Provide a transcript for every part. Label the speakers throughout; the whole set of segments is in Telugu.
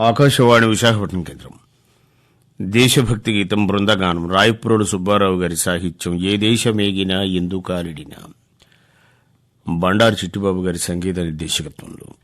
Speaker 1: ఆకాశవాణి విశాఖపట్నం కేంద్రం. దేశభక్తి గీతం బృందగానం రాయపురోడు సుబ్బారావు గారి సాహిత్యం ఏ దేశమేగినా ఎందుకాలిడినా. బండారు చిట్టిబాబు గారి సంగీత నిర్దేశకత్వంలో.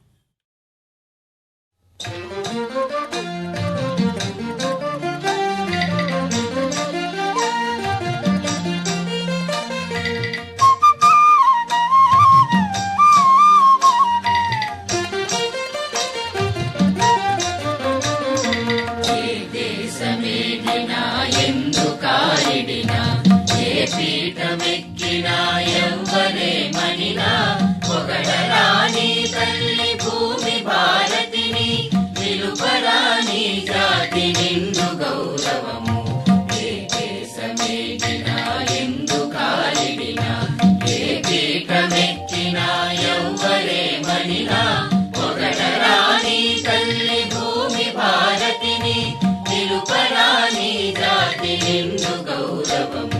Speaker 2: ఏ ఎవ్వరే మనినా పొగడరాని తల్లి భూమి భారతిని నిలుపరాని జాతి నిండు గౌరవము. ఏ దేశమేగినా ఎందుకాలిడినా ఏ పీఠమెక్కినా ఎవ్వరే మనినా పొగడరాని తల్లి భూమి భారతిని నిలుపరాని జాతి నిండు గౌరవము.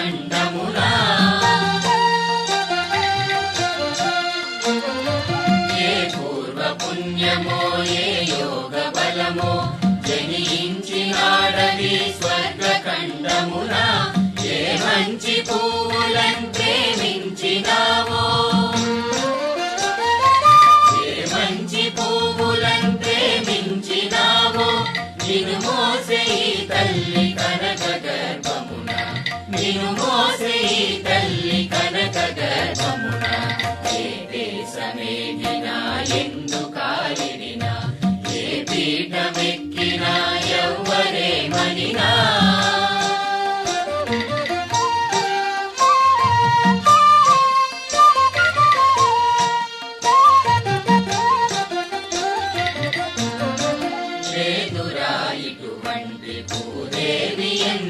Speaker 2: స్వర్గ ఏ పూర్వ పుణ్యమో ఏ యోగ బలమో జనించినాడని స్వర్గ ఖండమునా ఏ మంచి పూలను ప్రేమించినావో ఏ మంచి పువ్వులను ప్రేమించినావో నిన్ను మోసే తల్లి నిన్ను మోసే తల్లి కనక గర్భమున ఏ దేశమేగినా ఎందు కాలిడినా ఏ పీఠమెక్కినా ఎవ్వరే మనినా. ఇటువంటి భూదేవి ఎందు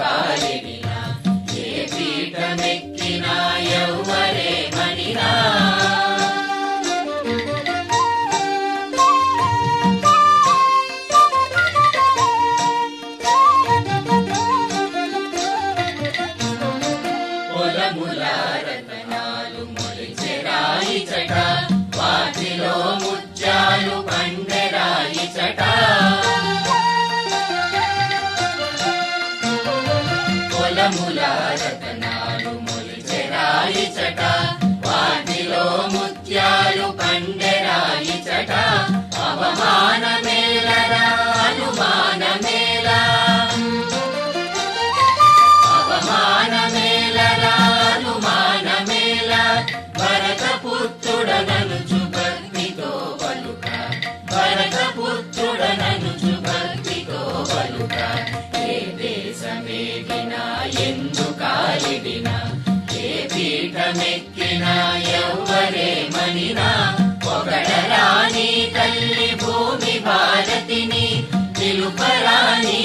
Speaker 2: ఎందు ఏ పీఠమెక్కినా ఎవ్వరే మనినా వాటిలో ముత్యాలు పండెరాయి చట మూలముల రతనాలు మొలిచెరాయిచట వాటిలో ముత్యాలు మెక్కిన ఎవ్వరే మనినా పొగడరాని తల్లి భూమి భారతిని నిలుపరాని